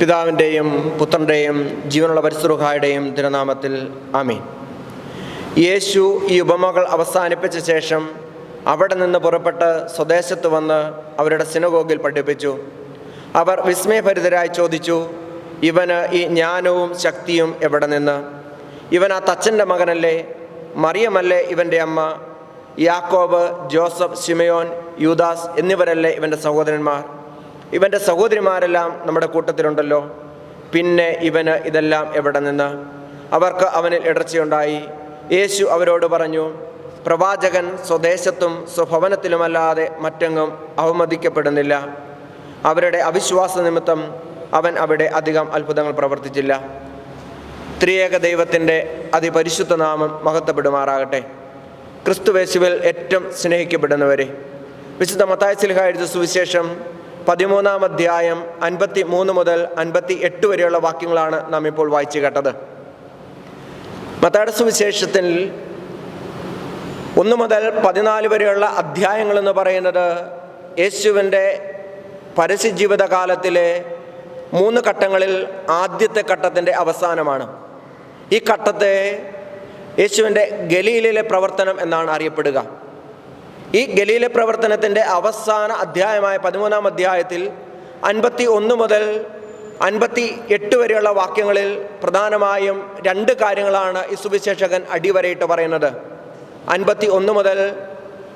പിതാവിന്റെയും പുത്രന്റെയും ജീവനുള്ള പരിസുറുഹായുടെയും തിരുനാമത്തിൽ ആമീൻ. യേശു ഈ ഉപമകൾ അവസാനിപ്പിച്ച ശേഷം അവിടെ നിന്ന് പുറപ്പെട്ട് സ്വദേശത്ത് വന്ന് അവരുടെ സിനഗോഗിൽ പഠിപ്പിച്ചു. അവർ വിസ്മയഭരിതരായി ചോദിച്ചു ഇവന് ഈ ജ്ഞാനവും ശക്തിയും എവിടെ നിന്ന്? ഇവൻ ആ തച്ചന്റെ മകനല്ലേ? മറിയമല്ലേ ഇവന്റെ അമ്മ? യാക്കോബ് ജോസഫ് ശിമയോൻ യൂദാസ് എന്നിവരല്ലേ ഇവന്റെ സഹോദരന്മാർ? ഇവന്റെ സഹോദരിമാരെല്ലാം നമ്മുടെ കൂട്ടത്തിലുണ്ടല്ലോ. പിന്നെ ഇവന് ഇതെല്ലാം എവിടെ നിന്ന്? അവർക്ക് അവനിൽ ഇടർച്ചയുണ്ടായി. യേശു അവരോട് പറഞ്ഞു പ്രവാചകൻ സ്വദേശത്തും സ്വഭവനത്തിലുമല്ലാതെ മറ്റെങ്ങും അവമതിക്കപ്പെടുന്നില്ല അവരുടെ അവിശ്വാസ നിമിത്തം അവൻ അവിടെ അധികം അത്ഭുതങ്ങൾ പ്രവർത്തിച്ചില്ല. ത്രിയേക ദൈവത്തിന്റെ അതിപരിശുദ്ധ നാമം മഹത്വപ്പെടുമാറാകട്ടെ. ക്രിസ്തുവേശുവിൽ ഏറ്റവും സ്നേഹിക്കപ്പെടുന്നവരെ. വിശുദ്ധ മത്തായ സിൽഹ എഴുതിയ സുവിശേഷം പതിമൂന്നാം അധ്യായം അൻപത്തി മൂന്ന് മുതൽ അൻപത്തി എട്ട് വരെയുള്ള വാക്യങ്ങളാണ് നാം ഇപ്പോൾ വായിച്ചു കേട്ടത്. മത്തായുടെ സുവിശേഷത്തിൽ ഒന്ന് മുതൽ പതിനാല് വരെയുള്ള അധ്യായങ്ങൾ എന്ന് പറയുന്നത് യേശുവിന്റെ പരസ്യജീവിത കാലത്തിലെ മൂന്ന് ഘട്ടങ്ങളിൽ ആദ്യത്തെ ഘട്ടത്തിന്റെ അവസാനമാണ്. ഈ ഘട്ടത്തെ യേശുവിന്റെ ഗലീലിലെ പ്രവർത്തനം എന്നാണ് അറിയപ്പെടുക. ഈ ഗലീല പ്രവർത്തനത്തിന്റെ അവസാന അധ്യായമായ പതിമൂന്നാം അധ്യായത്തിൽ അൻപത്തി ഒന്ന് മുതൽ അൻപത്തി എട്ട് വരെയുള്ള വാക്യങ്ങളിൽ പ്രധാനമായും രണ്ട് കാര്യങ്ങളാണ് ഈ സുവിശേഷകൻ അടിവരയിട്ട് പറയുന്നത്. അൻപത്തി ഒന്ന് മുതൽ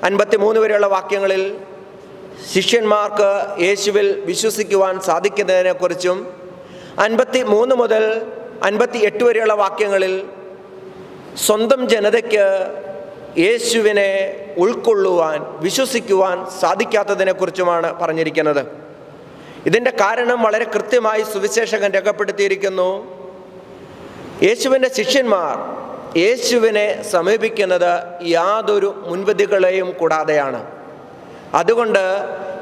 അൻപത്തി മൂന്ന് വരെയുള്ള വാക്യങ്ങളിൽ ശിഷ്യന്മാർക്ക് യേശുവിൽ വിശ്വസിക്കുവാൻ സാധിക്കുന്നതിനെക്കുറിച്ചും അൻപത്തി മൂന്ന് മുതൽ അൻപത്തി എട്ട് വരെയുള്ള വാക്യങ്ങളിൽ സ്വന്തം ജനതയ്ക്ക് യേശുവിനെ ഉൾക്കൊള്ളുവാൻ വിശ്വസിക്കുവാൻ സാധിക്കാത്തതിനെക്കുറിച്ചുമാണ് പറഞ്ഞിരിക്കുന്നത്. ഇതിന്റെ കാരണം വളരെ കൃത്യമായി സുവിശേഷകൻ രേഖപ്പെടുത്തിയിരിക്കുന്നു. യേശുവിന്റെ ശിഷ്യന്മാർ യേശുവിനെ സമീപിക്കുന്നത് യാതൊരു മുൻവിധികളെയും കൂടാതെയാണ്. അതുകൊണ്ട്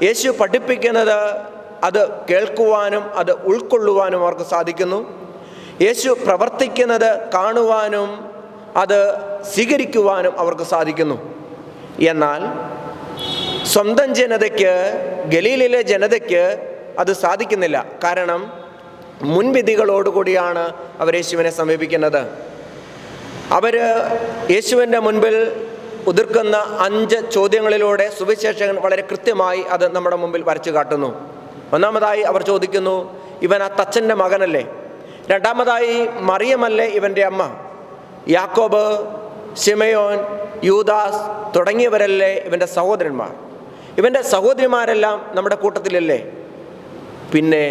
യേശു പഠിപ്പിക്കുന്നത് അത് കേൾക്കുവാനും അത് ഉൾക്കൊള്ളുവാനും അവർക്ക് സാധിക്കുന്നു. യേശു പ്രവർത്തിക്കുന്നത് കാണുവാനും അത് സ്വീകരിക്കുവാനും അവർക്ക് സാധിക്കുന്നു. എന്നാൽ സ്വന്തം ജനതയ്ക്ക് ഗലീലിലെ ജനതയ്ക്ക് അത് സാധിക്കുന്നില്ല. കാരണം മുൻവിധികളോടുകൂടിയാണ് അവർ യേശുവിനെ സമീപിക്കുന്നത്. അവർ യേശുവിന്റെ മുൻപിൽ ഉതിർക്കുന്ന അഞ്ച് ചോദ്യങ്ങളിലൂടെ സുവിശേഷകൻ വളരെ കൃത്യമായി അത് നമ്മുടെ മുമ്പിൽ വരച്ചു കാട്ടുന്നു. ഒന്നാമതായി അവർ ചോദിക്കുന്നു ഇവൻ ആ തച്ചന്റെ മകനല്ലേ? രണ്ടാമതായി മറിയമല്ലേ ഇവന്റെ അമ്മ? യാക്കോബ് ഷിമയോൻ യൂദാസ് തുടങ്ങിയവരല്ലേ ഇവന്റെ സഹോദരന്മാർ. ഇവന്റെ സഹോദരിമാരെല്ലാം നമ്മുടെ കൂട്ടത്തിലല്ലേ? പിന്നെ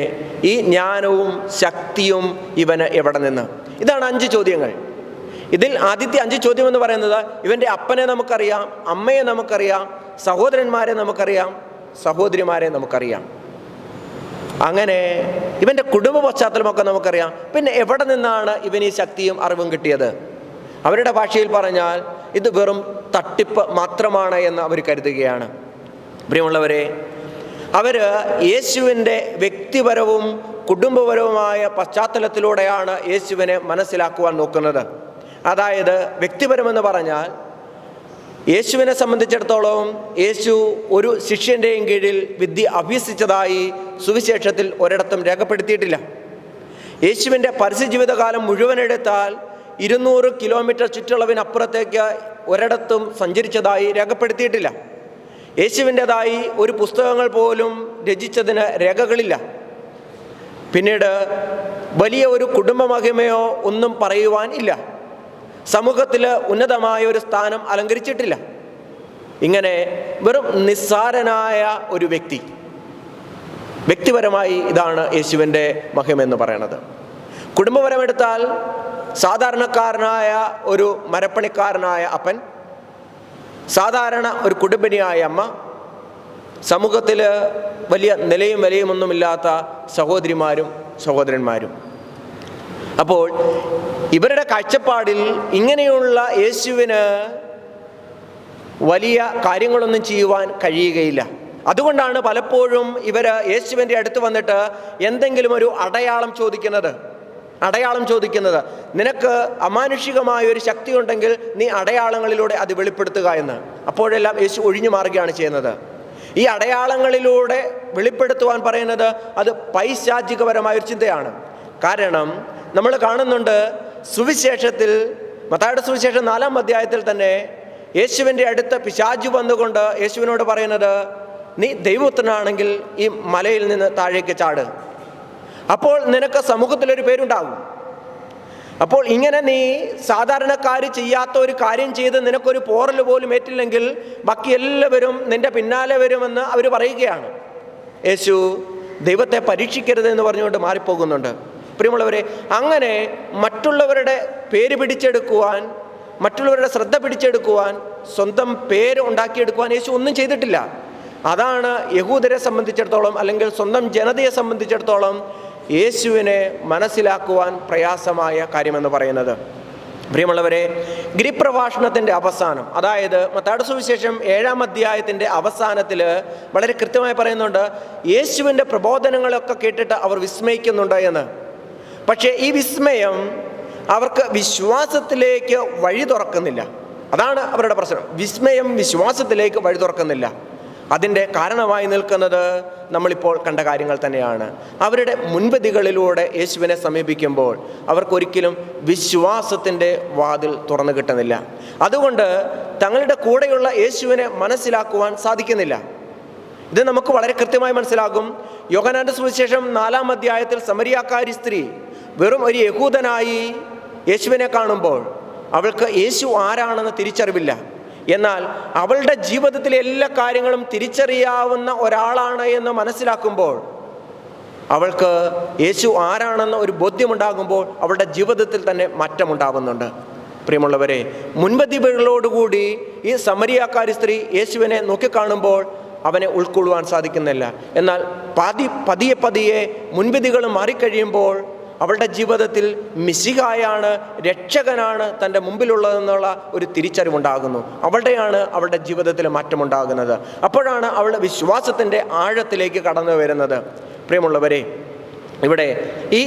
ഈ ജ്ഞാനവും ശക്തിയും ഇവന് എവിടെ നിന്ന്? ഇതാണ് അഞ്ച് ചോദ്യങ്ങൾ. ഇതിൽ ആദ്യത്തെ അഞ്ച് ചോദ്യം എന്ന് പറയുന്നത് ഇവന്റെ അപ്പനെ നമുക്കറിയാം അമ്മയെ നമുക്കറിയാം സഹോദരന്മാരെ നമുക്കറിയാം സഹോദരിമാരെ നമുക്കറിയാം. അങ്ങനെ ഇവന്റെ കുടുംബ പശ്ചാത്തലമൊക്കെ നമുക്കറിയാം. പിന്നെ എവിടെ നിന്നാണ് ഇവന് ഈ ശക്തിയും അറിവും കിട്ടിയത്? അവരുടെ ഭാഷയിൽ പറഞ്ഞാൽ ഇത് വെറും തട്ടിപ്പ് മാത്രമാണ് എന്ന് അവർ കരുതുകയാണ്. പ്രിയമുള്ളവരെ അവർ യേശുവിന്റെ വ്യക്തിപരവും കുടുംബപരവുമായ പശ്ചാത്തലത്തിലൂടെയാണ് യേശുവിനെ മനസ്സിലാക്കുവാൻ നോക്കുന്നത്. അതായത് വ്യക്തിപരമെന്ന് പറഞ്ഞാൽ യേശുവിനെ സംബന്ധിച്ചിടത്തോളം യേശു ഒരു ശിഷ്യന്റെയും കീഴിൽ വിദ്യ അഭ്യസിച്ചതായി സുവിശേഷത്തിൽ ഒരിടത്തും രേഖപ്പെടുത്തിയിട്ടില്ല. യേശുവിന്റെ പരസ്യജീവിതകാലം മുഴുവനെടുത്താൽ ഇരുന്നൂറ് കിലോമീറ്റർ ചുറ്റളവിനപ്പുറത്തേക്ക് ഒരിടത്തും സഞ്ചരിച്ചതായി രേഖപ്പെടുത്തിയിട്ടില്ല. യേശുവിന്റെതായി ഒരു പുസ്തകങ്ങൾ പോലും രചിച്ചതിന് രേഖകളില്ല. പിന്നീട് വലിയ ഒരു കുടുംബമഹിമയോ ഒന്നും പറയുവാൻ ഇല്ല. സമൂഹത്തിൽ ഉന്നതമായ ഒരു സ്ഥാനം അലങ്കരിച്ചിട്ടില്ല. ഇങ്ങനെ വെറും നിസ്സാരനായ ഒരു വ്യക്തി. വ്യക്തിപരമായി ഇതാണ് യേശുവിന്റെ മഹിമ എന്ന് പറയുന്നത് കുടുംബപരമെടുത്താൽ സാധാരണക്കാരനായ ഒരു മരപ്പണിക്കാരനായ അപ്പൻ സാധാരണ ഒരു കുടുംബിനിയായ അമ്മ സമൂഹത്തിൽ വലിയ നിലയും വിലയുമൊന്നുമില്ലാത്ത സഹോദരിമാരും സഹോദരന്മാരും. അപ്പോൾ ഇവരുടെ കാഴ്ചപ്പാടിൽ ഇങ്ങനെയുള്ള യേശുവിന് വലിയ കാര്യങ്ങളൊന്നും ചെയ്യുവാൻ കഴിയുകയില്ല. അതുകൊണ്ടാണ് പലപ്പോഴും ഇവർ യേശുവിന്റെ അടുത്ത് വന്നിട്ട് എന്തെങ്കിലും ഒരു അടയാളം ചോദിക്കുന്നത്. അടയാളം ചോദിക്കുന്നത്. നിനക്ക് അമാനുഷികമായ ഒരു ശക്തി ഉണ്ടെങ്കിൽ നീ അടയാളങ്ങളിലൂടെ അത് വെളിപ്പെടുത്തുക എന്ന്. അപ്പോഴെല്ലാം യേശു ഒഴിഞ്ഞു മാറുകയാണ് ചെയ്യുന്നത്. ഈ അടയാളങ്ങളിലൂടെ വെളിപ്പെടുത്തുവാൻ പറയുന്നത് അത് പൈശാചികപരമായ ഒരു ചിന്തയാണ്. കാരണം നമ്മൾ കാണുന്നുണ്ട് സുവിശേഷത്തിൽ മത്തായുടെ സുവിശേഷം നാലാം അധ്യായത്തിൽ തന്നെ യേശുവിന്റെ അടുത്ത പിശാജു വന്നുകൊണ്ട് യേശുവിനോട് പറയുന്നത് നീ ദൈവത്തിനാണെങ്കിൽ ഈ മലയിൽ നിന്ന് താഴേക്ക് ചാട്. അപ്പോൾ നിനക്ക് സമൂഹത്തിലൊരു പേരുണ്ടാകും. അപ്പോൾ ഇങ്ങനെ നീ സാധാരണക്കാർ ചെയ്യാത്ത ഒരു കാര്യം ചെയ്ത് നിനക്കൊരു പോറൽ പോലും ഏറ്റില്ലെങ്കിൽ ബാക്കി എല്ലാവരും നിന്റെ പിന്നാലെ വരുമെന്ന് അവർ പറയുകയാണ്. യേശു ദൈവത്തെ പരീക്ഷിക്കരുത് എന്ന് പറഞ്ഞുകൊണ്ട് മാറിപ്പോകുന്നുണ്ട്. പ്രിയമുള്ളവരെ അങ്ങനെ മറ്റുള്ളവരുടെ പേര് പിടിച്ചെടുക്കുവാൻ മറ്റുള്ളവരുടെ ശ്രദ്ധ പിടിച്ചെടുക്കുവാൻ സ്വന്തം പേര് ഉണ്ടാക്കിയെടുക്കുവാൻ യേശു ഒന്നും ചെയ്തിട്ടില്ല. അതാണ് യഹൂദരെ സംബന്ധിച്ചിടത്തോളം അല്ലെങ്കിൽ സ്വന്തം ജനതയെ സംബന്ധിച്ചിടത്തോളം യേശുവിനെ മനസ്സിലാക്കുവാൻ പ്രയാസമായ കാര്യമെന്ന് പറയുന്നത്. പ്രിയമുള്ളവരെ ഗിരിപ്രഭാഷണത്തിന്റെ അവസാനം അതായത് മത്താട് സുവിശേഷം ഏഴാം അധ്യായത്തിന്റെ അവസാനത്തിൽ വളരെ കൃത്യമായി പറയുന്നുണ്ട് യേശുവിന്റെ പ്രബോധനങ്ങളൊക്കെ കേട്ടിട്ട് അവർ വിസ്മയിക്കുന്നുണ്ട് എന്ന്. പക്ഷേ ഈ വിസ്മയം അവർക്ക് വിശ്വാസത്തിലേക്ക് വഴി തുറക്കുന്നില്ല. അതാണ് അവരുടെ പ്രശ്നം. വിസ്മയം വിശ്വാസത്തിലേക്ക് വഴി തുറക്കുന്നില്ല. അതിന്റെ കാരണമായി നിൽക്കുന്നത് നമ്മളിപ്പോൾ കണ്ട കാര്യങ്ങൾ തന്നെയാണ്. അവരുടെ മുൻപതികളിലൂടെ യേശുവിനെ സമീപിക്കുമ്പോൾ അവർക്കൊരിക്കലും വിശ്വാസത്തിന്റെ വാതിൽ തുറന്നു കിട്ടുന്നില്ല. അതുകൊണ്ട് തങ്ങളുടെ കൂടെയുള്ള യേശുവിനെ മനസ്സിലാക്കുവാൻ സാധിക്കുന്നില്ല. ഇത് നമുക്ക് വളരെ കൃത്യമായി മനസ്സിലാകും. യോഗനാന്റെ സുവിശേഷം നാലാം അധ്യായത്തിൽ സമരിയാക്കാരി സ്ത്രീ വെറും ഒരു യഹൂദനായി യേശുവിനെ കാണുമ്പോൾ അവൾക്ക് യേശു ആരാണെന്ന് തിരിച്ചറിവില്ല. എന്നാൽ അവളുടെ ജീവിതത്തിലെ എല്ലാ കാര്യങ്ങളും തിരിച്ചറിയാവുന്ന ഒരാളാണ് എന്ന് മനസ്സിലാക്കുമ്പോൾ അവൾക്ക് യേശു ആരാണെന്ന ഒരു ബോധ്യമുണ്ടാകുമ്പോൾ അവളുടെ ജീവിതത്തിൽ തന്നെ മാറ്റമുണ്ടാകുന്നുണ്ട് പ്രിയമുള്ളവരെ മുൻപതികളോടുകൂടി ഈ സമരിയാക്കാരി സ്ത്രീ യേശുവിനെ നോക്കിക്കാണുമ്പോൾ അവനെ ഉൾക്കൊള്ളുവാൻ സാധിക്കുന്നില്ല. എന്നാൽ പതി പതിയെ പതിയെ മുൻവിധികൾ മാറിക്കഴിയുമ്പോൾ അവളുടെ ജീവിതത്തിൽ മിശിഹായാണ് രക്ഷകനാണ് തന്റെ മുമ്പിലുള്ളതെന്നുള്ള ഒരു തിരിച്ചറിവുണ്ടാകുന്നു. അവളുടെയാണ് അവളുടെ ജീവിതത്തിൽ മാറ്റമുണ്ടാകുന്നത്. അപ്പോഴാണ് അവളുടെ വിശ്വാസത്തിന്റെ ആഴത്തിലേക്ക് കടന്നു വരുന്നത്. പ്രിയമുള്ളവരെ ഇവിടെ ഈ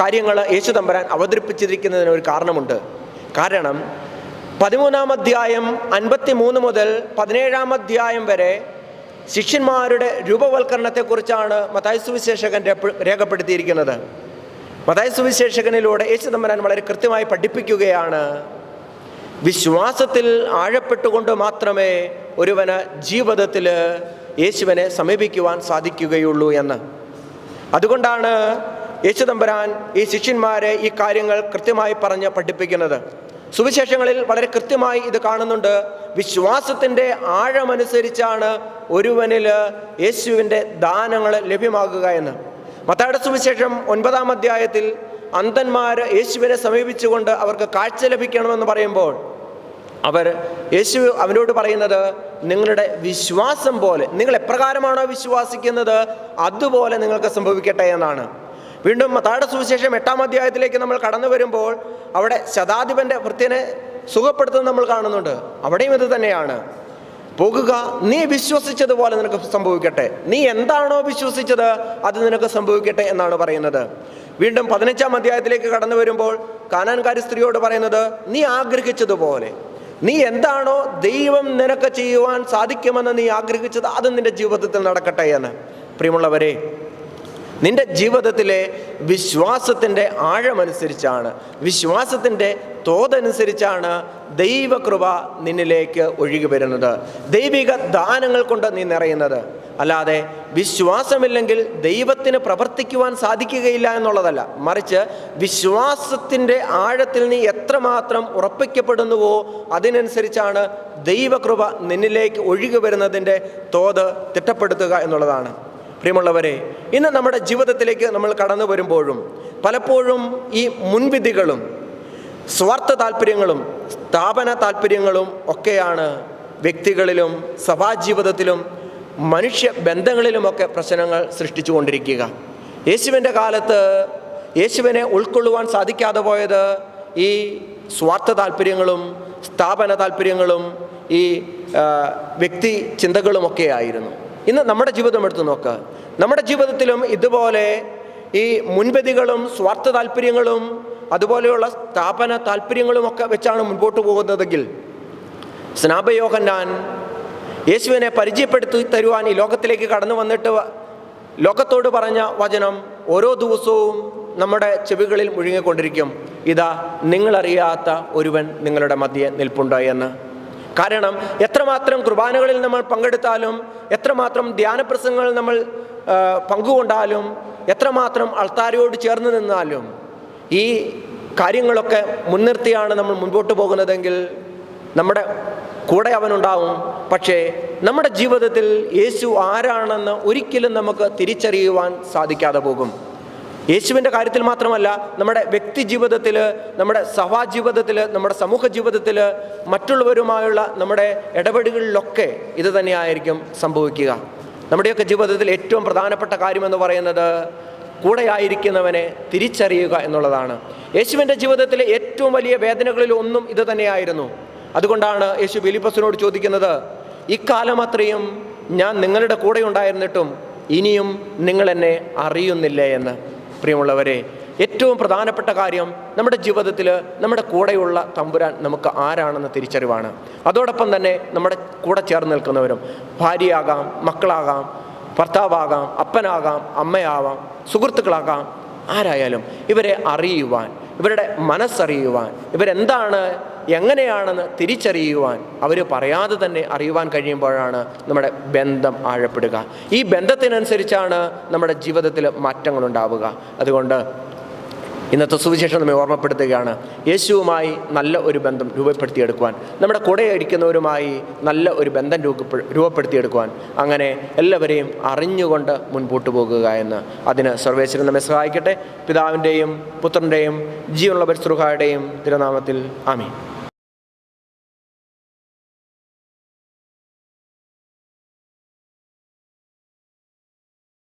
കാര്യങ്ങൾ യേശു തമ്പരാൻ അവതരിപ്പിച്ചിരിക്കുന്നതിന് ഒരു കാരണമുണ്ട്. കാരണം പതിമൂന്നാം അധ്യായം അൻപത്തി മൂന്ന് മുതൽ പതിനേഴാം അധ്യായം വരെ ശിഷ്യന്മാരുടെ രൂപവൽക്കരണത്തെക്കുറിച്ചാണ് മതായ സുവിശേഷകൻ രേഖപ്പെടുത്തിയിരിക്കുന്നത്. മതായ സുവിശേഷകനിലൂടെ യേശു തമ്പരാൻ വളരെ കൃത്യമായി പഠിപ്പിക്കുകയാണ് വിശ്വാസത്തിൽ ആഴപ്പെട്ടുകൊണ്ട് മാത്രമേ ഒരുവന് ജീവിതത്തിൽ യേശുവിനെ സമീപിക്കുവാൻ സാധിക്കുകയുള്ളൂ എന്ന്. അതുകൊണ്ടാണ് യേശു തമ്പരാൻ ഈ ശിഷ്യന്മാരെ ഈ കാര്യങ്ങൾ കൃത്യമായി പറഞ്ഞ് പഠിപ്പിക്കുന്നത്. സുവിശേഷങ്ങളിൽ വളരെ കൃത്യമായി ഇത് കാണുന്നുണ്ട്. വിശ്വാസത്തിന്റെ ആഴമനുസരിച്ചാണ് ഒരുവനിൽ യേശുവിന്റെ ദാനങ്ങൾ ലഭ്യമാകുക എന്ന്. മത്തായുടെ സുവിശേഷം ഒൻപതാം അധ്യായത്തിൽ അന്ധന്മാർ യേശുവിനെ സമീപിച്ചുകൊണ്ട് അവർക്ക് കാഴ്ച ലഭിക്കണമെന്ന് പറയുമ്പോൾ അവർ യേശു അവനോട് പറയുന്നത് നിങ്ങളുടെ വിശ്വാസം പോലെ നിങ്ങൾ എപ്രകാരമാണോ വിശ്വാസിക്കുന്നത് അതുപോലെ നിങ്ങൾക്ക് സംഭവിക്കട്ടെ എന്നാണ്. വീണ്ടും മത്തായുടെ സുവിശേഷം എട്ടാം അധ്യായത്തിലേക്ക് നമ്മൾ കടന്നു വരുമ്പോൾ അവിടെ ശതാധിപന്റെ വൃത്തിനെ സുഖപ്പെടുത്തുന്നത് നമ്മൾ കാണുന്നുണ്ട്. അവിടെയും ഇത് തന്നെയാണ്. പോകുക. നീ വിശ്വസിച്ചതുപോലെ നിനക്ക് സംഭവിക്കട്ടെ. നീ എന്താണോ വിശ്വസിച്ചത് അത് നിനക്ക് സംഭവിക്കട്ടെ എന്നാണ് പറയുന്നത്. വീണ്ടും പതിനഞ്ചാം അധ്യായത്തിലേക്ക് കടന്നു വരുമ്പോൾ കാനാൻകാരി സ്ത്രീയോട് പറയുന്നത് നീ ആഗ്രഹിച്ചതുപോലെ. നീ എന്താണോ ദൈവം നിനക്ക് ചെയ്യുവാൻ സാധിക്കുമെന്ന് നീ ആഗ്രഹിച്ചത് അത് നിന്റെ ജീവിതത്തിൽ നടക്കട്ടെ എന്ന്. പ്രിയമുള്ളവരെ നിന്റെ ജീവിതത്തിലെ വിശ്വാസത്തിന്റെ ആഴമനുസരിച്ചാണ് വിശ്വാസത്തിന്റെ തോതനുസരിച്ചാണ് ദൈവകൃപ നിന്നിലേക്ക് ഒഴുകി വരുന്നത്. ദൈവിക ദാനങ്ങൾ കൊണ്ട് നീ നിറയുന്നത്. അല്ലാതെ വിശ്വാസമില്ലെങ്കിൽ ദൈവത്തിന് പ്രവർത്തിക്കുവാൻ സാധിക്കുകയില്ല എന്നുള്ളതല്ല. മറിച്ച് വിശ്വാസത്തിന്റെ ആഴത്തിൽ നീ എത്രമാത്രം ഉറപ്പിക്കപ്പെടുന്നുവോ അതിനനുസരിച്ചാണ് ദൈവകൃപ നിന്നിലേക്ക് ഒഴുകി വരുന്നതിന്റെ തോത് തിട്ടപ്പെടുത്തുക എന്നുള്ളതാണ്. പ്രിയമുള്ളവരെ ഇന്ന് നമ്മുടെ ജീവിതത്തിലേക്ക് നമ്മൾ കടന്നു വരുമ്പോഴും പലപ്പോഴും ഈ മുൻവിധികളും സ്വാർത്ഥ താല്പര്യങ്ങളും സ്ഥാപന താല്പര്യങ്ങളും ഒക്കെയാണ് വ്യക്തികളിലും സഭാജീവിതത്തിലും മനുഷ്യ ബന്ധങ്ങളിലുമൊക്കെ പ്രശ്നങ്ങൾ സൃഷ്ടിച്ചുകൊണ്ടിരിക്കുക. യേശുവിന്റെ കാലത്ത് യേശുവിനെ ഉൾക്കൊള്ളുവാൻ സാധിക്കാതെ പോയത് ഈ സ്വാർത്ഥ താല്പര്യങ്ങളും സ്ഥാപന താല്പര്യങ്ങളും ഈ വ്യക്തി ചിന്തകളുമൊക്കെ ആയിരുന്നു. ഇന്ന് നമ്മുടെ ജീവിതം എടുത്തു നോക്കുക നമ്മുടെ ജീവിതത്തിലും ഇതുപോലെ ഈ മുൻപതികളും സ്വാർത്ഥ താല്പര്യങ്ങളും അതുപോലെയുള്ള സ്ഥാപന താല്പര്യങ്ങളും ഒക്കെ വെച്ചാണ് മുൻപോട്ട് പോകുന്നതെങ്കിൽ സ്നാപയോഹന്നാൻ യേശുവിനെ പരിചയപ്പെടുത്തി തരുവാൻ ഈ ലോകത്തിലേക്ക് കടന്നു വന്നിട്ട് ലോകത്തോട് പറഞ്ഞ വചനം ഓരോ ദിവസവും നമ്മുടെ ചെവികളിൽ മുഴുങ്ങിക്കൊണ്ടിരിക്കും ഇതാ നിങ്ങളറിയാത്ത ഒരുവൻ നിങ്ങളുടെ മധ്യേ നിൽപ്പുണ്ട് എന്ന്. കാരണം എത്രമാത്രം കുർബാനകളിൽ നമ്മൾ പങ്കെടുത്താലും എത്രമാത്രം ധ്യാനപ്രസംഗങ്ങൾ നമ്മൾ പങ്കുകൊണ്ടാലും എത്രമാത്രം അൾത്താരയോട് ചേർന്ന് നിന്നാലും ഈ കാര്യങ്ങളൊക്കെ മുൻനിർത്തിയാണ് നമ്മൾ മുൻപോട്ട് പോകുന്നതെങ്കിൽ നമ്മുടെ കൂടെ അവനുണ്ടാവും. പക്ഷേ നമ്മുടെ ജീവിതത്തിൽ യേശു ആരാണെന്ന് ഒരിക്കലും നമുക്ക് തിരിച്ചറിയുവാൻ സാധിക്കാതെ പോകും. യേശുവിന്റെ കാര്യത്തിൽ മാത്രമല്ല നമ്മുടെ വ്യക്തി ജീവിതത്തിൽ നമ്മുടെ സഭാജീവിതത്തിൽ നമ്മുടെ സമൂഹ ജീവിതത്തിൽ മറ്റുള്ളവരുമായുള്ള നമ്മുടെ ഇടപെടലുകളിലൊക്കെ ഇത് തന്നെയായിരിക്കും സംഭവിക്കുക. നമ്മുടെയൊക്കെ ജീവിതത്തിൽ ഏറ്റവും പ്രധാനപ്പെട്ട കാര്യമെന്ന് പറയുന്നത് കൂടെയായിരിക്കുന്നവനെ തിരിച്ചറിയുക എന്നുള്ളതാണ്. യേശുവിന്റെ ജീവിതത്തിലെ ഏറ്റവും വലിയ വേദനകളിൽ ഒന്നും ഇത് തന്നെയായിരുന്നു. അതുകൊണ്ടാണ് യേശു ബിലിപ്പസിനോട് ചോദിക്കുന്നത് ഇക്കാലം അത്രയും ഞാൻ നിങ്ങളുടെ കൂടെ ഉണ്ടായിരുന്നിട്ടും ഇനിയും നിങ്ങൾ എന്നെ അറിയുന്നില്ലേ? എന്ന്. പ്രിയമുള്ളവരെ ഏറ്റവും പ്രധാനപ്പെട്ട കാര്യം നമ്മുടെ ജീവിതത്തിൽ നമ്മുടെ കൂടെയുള്ള തമ്പുരാൻ നമുക്ക് ആരാണെന്ന് തിരിച്ചറിവാണ്. അതോടൊപ്പം തന്നെ നമ്മുടെ കൂടെ ചേർന്ന് നിൽക്കുന്നവരും ഭാര്യയാകാം മക്കളാകാം ഭർത്താവാകാം അപ്പനാകാം അമ്മയാവാം സുഹൃത്തുക്കളാകാം ആരായാലും ഇവരെ അറിയുവാൻ ഇവരുടെ മനസ്സറിയുവാൻ ഇവരെന്താണ് എങ്ങനെയാണെന്ന് തിരിച്ചറിയുവാൻ അവർ പറയാതെ തന്നെ അറിയുവാൻ കഴിയുമ്പോഴാണ് നമ്മുടെ ബന്ധം ആഴപ്പെടുക. ഈ ബന്ധത്തിനനുസരിച്ചാണ് നമ്മുടെ ജീവിതത്തിൽ മാറ്റങ്ങളുണ്ടാവുക. അതുകൊണ്ട് ഇന്നത്തെ സുവിശേഷം നമ്മെ ഓർമ്മപ്പെടുത്തുകയാണ്. യേശുവുമായി നല്ല ഒരു ബന്ധം രൂപപ്പെടുത്തിയെടുക്കുവാൻ. നമ്മുടെ കൂടെ ഇരിക്കുന്നവരുമായി നല്ല ഒരു ബന്ധം രൂപപ്പെ- രൂപപ്പെടുത്തിയെടുക്കുവാൻ. അങ്ങനെ എല്ലാവരെയും അറിഞ്ഞുകൊണ്ട് മുൻപോട്ട് പോകുക എന്ന്. അതിന് സർവേശ്വരൻ നമ്മെ സഹായിക്കട്ടെ. പിതാവിന്റെയും പുത്രന്റെയും ജീവനുള്ള പരിശ്രുഹായുടെയും തിരുനാമത്തിൽ ആമീൻ.